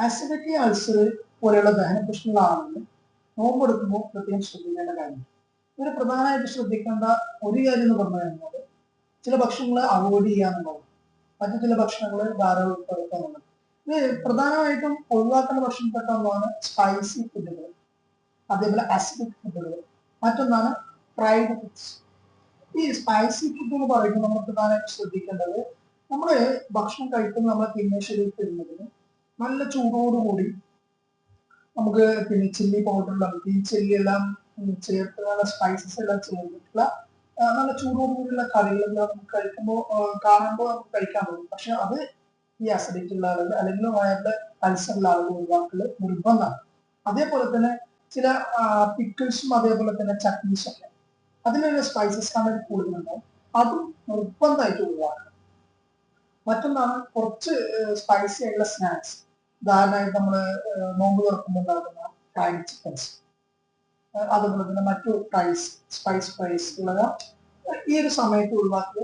Acidity ulcer പോലെയുള്ള ദഹന പ്രശ്നങ്ങളാണെങ്കിൽ നോമ്പെടുക്കുമ്പോൾ പ്രത്യേകം ശ്രദ്ധിക്കേണ്ട കാര്യം. ഇവർ പ്രധാനമായിട്ട് ശ്രദ്ധിക്കേണ്ട ഒരു കാര്യം എന്ന് പറഞ്ഞു കഴിഞ്ഞാൽ ചില ഭക്ഷണങ്ങൾ അവോയ്ഡ് ചെയ്യാന്നുള്ളത് മറ്റു ചില ഭക്ഷണങ്ങൾ ധാരാളം ഉൾപ്പെടുത്താനുള്ളത് ഇത് പ്രധാനമായിട്ടും ഒഴിവാക്കേണ്ട ഭക്ഷണപ്പെട്ട ഒന്നാണ് സ്പൈസി ഫുഡുകൾ അതേപോലെ അസിഡിക് ഫുഡുകൾ മറ്റൊന്നാണ് ഫ്രൈഡ് ഫുഡ്സ് ഈ സ്പൈസി ഫുഡ് എന്ന് പറയുമ്പോൾ നമ്മൾ പ്രധാനമായിട്ട് ശ്രദ്ധിക്കേണ്ടത് നമ്മൾ ഭക്ഷണം കഴിക്കുന്ന നമ്മളെ തിന്മേശ്വരത്തിൽ വരുന്നതിന് നല്ല ചൂടോടുകൂടി നമുക്ക് പിന്നെ ചില്ലി പൗഡർ ഈ ചില്ലി എല്ലാം ചേർത്തുള്ള സ്പൈസസ് എല്ലാം ചേർത്തിട്ടുള്ള ആ, നല്ല ചൂടോടുകൂടിയുള്ള കറികളെല്ലാം നമുക്ക് കഴിക്കുമ്പോൾ കാണുമ്പോൾ നമുക്ക് കഴിക്കാൻ പറ്റും. പക്ഷെ അത് ഈ അസിഡിറ്റി ഉള്ള ആളുകൾ അല്ലെങ്കിൽ വയറിൽ അൾസറുള്ള ആളുകൾ ഒഴിവാക്കൽ നിർബന്ധമാണ്. അതേപോലെ തന്നെ ചില പിക്കിൾസും അതേപോലെ തന്നെ ചട്നീസും ഒക്കെ. അതിലുള്ള സ്പൈസസ് കണ്ടന്റ് കൂടുതലുണ്ടാവും അതും നിർബന്ധമായിട്ട് ഒഴിവാക്കണം. മറ്റൊന്നാണ് കുറച്ച് സ്പൈസി ആയിട്ടുള്ള സ്നാക്സ് ഉദാഹരണമായിട്ട് നമ്മൾ നോമ്പ് തുറക്കുമ്പോൾ ഉണ്ടാകുന്ന ടൈം ചിക്കൻസ് അതുപോലെ തന്നെ മറ്റു ടൈസ് സ്പൈസ് ഫ്രൈസ് ഉള്ളത്. ഈ ഒരു സമയത്ത് ഒഴിവാക്കി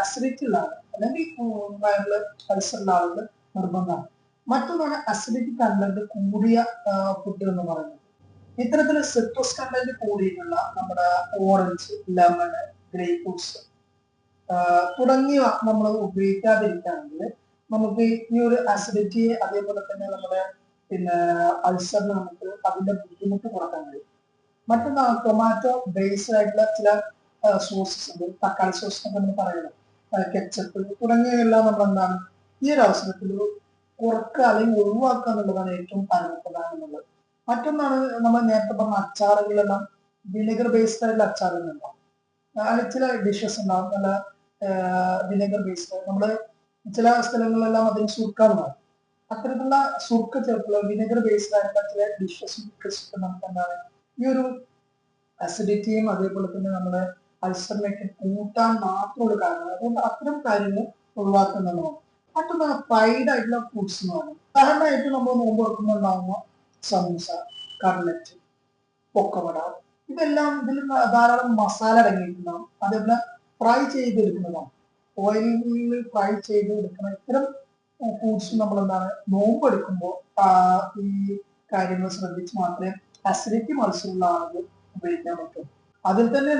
ആസിഡിറ്റി ഉള്ള ആളുകൾ അല്ലെങ്കിൽ വയറിൽ പൾസറുള്ള ആളുകൾ നിർബന്ധമാണ്. മറ്റൊന്നാണ് അസിഡിറ്റി കണ്ടന്റ് കൂടിയ ഫുഡ് എന്ന് പറയുന്നത്. ഇത്തരത്തിൽ സിട്രസ് കണ്ടന്റ് കൂടിയിട്ടുള്ള നമ്മുടെ ഓറഞ്ച് ലെമൺ ഗ്രേപ്പ് ഫ്രൂട്ട്സ് തുടങ്ങിയവ നമ്മൾ ഉപയോഗിക്കാതിരിക്കുകയാണെങ്കിൽ നമുക്ക് ഈ ഒരു അസിഡിറ്റി അതേപോലെ തന്നെ നമ്മുടെ പിന്നെ അൾസറിന് നമുക്ക് അതിന്റെ ബുദ്ധിമുട്ട് കുറയ്ക്കാൻ കഴിയും. മറ്റൊന്നാണ് ടൊമാറ്റോ ബേസ്ഡ് ആയിട്ടുള്ള ചില സോസസ് ഉണ്ട്. തക്കാളി സോസ് എന്നൊക്കെ നമ്മൾ പറയണം കെച്ചപ്പ് തുടങ്ങിയവയെല്ലാം നമ്മൾ എന്താണ് ഈ ഒരു അവസരത്തിൽ കുറക്കുക അല്ലെങ്കിൽ ഒഴിവാക്കുക എന്നുള്ളതാണ് ഏറ്റവും പരമപ്രധാനം എന്നുള്ളത്. മറ്റൊന്നാണ് നമ്മൾ നേരത്തെ പറഞ്ഞ അച്ചാറുകളെല്ലാം വിനെഗർ ബേസ്ഡ് ആയിട്ടുള്ള അച്ചാറുകൾ ഉണ്ടാവും അതിൽ ചില ഡിഷസ് ഉണ്ടാവും. നല്ല വിനെഗർ ബേസ്ഡ് നമ്മൾ ചില സ്ഥലങ്ങളിലെല്ലാം അതിന് സുർക്കാറുണ്ടാവും അത്തരത്തിലുള്ള സുർക്ക ചേർത്തുള്ള വിനെഗർ ബേസ്ഡ് ആയിട്ടുള്ള ചില ഡിഷസ് നമുക്ക് എന്താണ് ഈ ഒരു അസിഡിറ്റിയും അതേപോലെ തന്നെ നമ്മുടെ അൽസറിനൊക്കെ കൂട്ടാൻ മാത്രമുള്ള കാരണമാണ് അതുകൊണ്ട് അത്തരം കാര്യങ്ങൾ ഒഴിവാക്കുന്നതാണ് മറ്റൊന്ന് ഫ്രൈഡ് ആയിട്ടുള്ള ഫുഡ്സ് എന്ന് പറയുന്നത്. ഉദാഹരണമായിട്ട് നമ്മൾ നോമ്പ് തുറക്കുമ്പോൾ സമൂസ കട്ലറ്റ് പൊക്കവട ഇതെല്ലാം ഇതിൽ ധാരാളം മസാല അടങ്ങിയിട്ടുണ്ടാവും. അതേപോലെ ഫ്രൈ ചെയ്തെടുക്കുന്നതാണ്. ഓയിലിൽ ഫ്രൈ ചെയ്ത് എടുക്കുന്ന ഇത്തരം ഫുഡ്സ് നമ്മൾ എന്താണ് നോമ്പ് എടുക്കുമ്പോൾ ഈ കാര്യങ്ങൾ ശ്രദ്ധിച്ച് മാത്രമേ അസിഡിറ്റി മത്സ്യമുള്ള ആളുകൾ ഉപയോഗിക്കാൻ പറ്റും. അതിൽ തന്നെ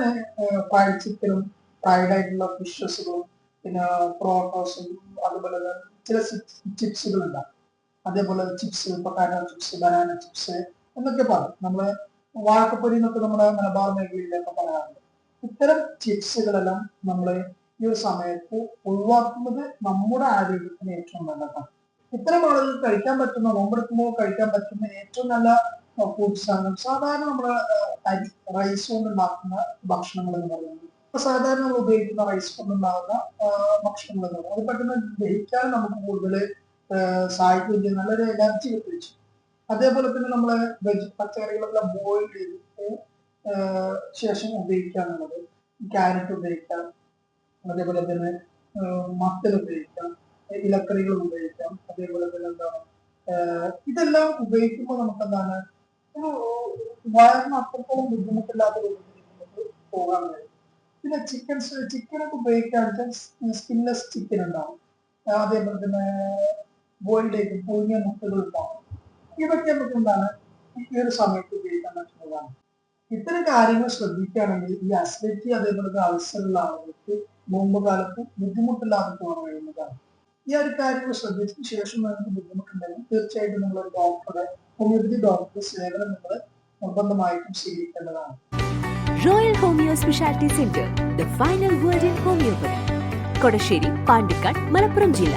ഫ്രൈഡ് ചിക്കനും ഫ്രൈഡ് ആയിട്ടുള്ള ഫിഷസുകളും പിന്നെ പ്രോട്ടോസും അതുപോലെ തന്നെ ചില ചിപ്സുകൾ ഉണ്ടാകും. അതേപോലെ chips potato chips banana chips എന്നൊക്കെ പറയും. നമ്മൾ വാഴക്കപ്പൊരി എന്നൊക്കെ നമ്മുടെ മലബാർ മേഖലയിലൊക്കെ പറയാറുണ്ട്. ഇത്തരം ചിപ്സുകളെല്ലാം നമ്മൾ ഈ ഒരു സമയത്ത് ഒഴിവാക്കുന്നത് നമ്മുടെ ആരോഗ്യത്തിന് ഏറ്റവും നല്ലതാണ്. ഇത്തരം ആളുകൾ കഴിക്കാൻ പറ്റുന്ന നോമ്പെടുക്കുമ്പോൾ കഴിക്കാൻ പറ്റുന്ന ഏറ്റവും നല്ല ഫുഡ്സ് ആണ് സാധാരണ നമ്മുടെ അരി റൈസ് കൊണ്ട് ഉണ്ടാക്കുന്ന ഭക്ഷണങ്ങൾ എന്ന് പറയുന്നത്. ഇപ്പൊ സാധാരണ നമ്മൾ ഉപയോഗിക്കുന്ന റൈസ് കൊണ്ട് ഉണ്ടാകുന്ന ഭക്ഷണങ്ങൾ എന്ന് പറയുന്നത്. അത് പെട്ടെന്ന് ദഹിക്കാൻ നമുക്ക് കൂടുതൽ സഹായിക്കുകയും നല്ലൊരു എനർജി കിട്ടിച്ചു അതേപോലെ തന്നെ നമ്മൾ വെജ് പച്ചക്കറികളെല്ലാം ബോയിൽ ചെയ്തിട്ട് ശേഷം ഉപയോഗിക്കാന്നുള്ളത് ക്യാരറ്റ് ഉപയോഗിക്കാം. അതേപോലെ തന്നെ മത്തൽ ഉപയോഗിക്കാം ഇലക്കറികൾ ഉപയോഗിക്കാം അതേപോലെ തന്നെ എന്താണ് ഇതെല്ലാം ഉപയോഗിക്കുമ്പോൾ നമുക്ക് എന്താണ് വയറിന് അത്രത്തോളം ബുദ്ധിമുട്ടില്ലാത്ത രൂപത്തിൽ നമുക്ക് പോകാൻ കഴിയും. പിന്നെ ചിക്കൻ ചിക്കനൊക്കെ ഉപയോഗിക്കാണെങ്കിൽ സ്കിൻലെസ് ചിക്കൻ ഉണ്ടാവും. അതേപോലെ തന്നെ ബോയിൽഡ് ആയിട്ട് പുഴുങ്ങിയ മുട്ടകൾ ഉണ്ടാവും. ഇതൊക്കെ നമുക്ക് എന്താണ് ഈ ഒരു സമയത്ത് ഉപയോഗിക്കാൻ പറ്റുന്നതാണ്. ഇത്തരം കാര്യങ്ങൾ ശ്രദ്ധിക്കുകയാണെങ്കിൽ ഈ അസിഡിറ്റി അതേപോലെ അൾസറുള്ള ആളുകൾക്ക് മുമ്പ് കാലത്ത് ബുദ്ധിമുട്ടില്ലാതെ പോകാൻ കഴിയുന്നതാണ്. ഈ ഒരു കാര്യങ്ങൾ ശ്രദ്ധിച്ചതിന് ശേഷം നിങ്ങൾക്ക് ബുദ്ധിമുട്ടുണ്ടെങ്കിൽ തീർച്ചയായിട്ടും നിങ്ങൾ ഒരു ഡോക്ടറെ ഹോമിയോപ്പതി ഡോക്ടറെ സേവനം നിങ്ങൾ നിർബന്ധമായിട്ടും സ്വീകരിക്കേണ്ടതാണ്. Royal homeo speciality centre the final word in homeopathy Kodassery Pandikkad Malappuram ജില്ല.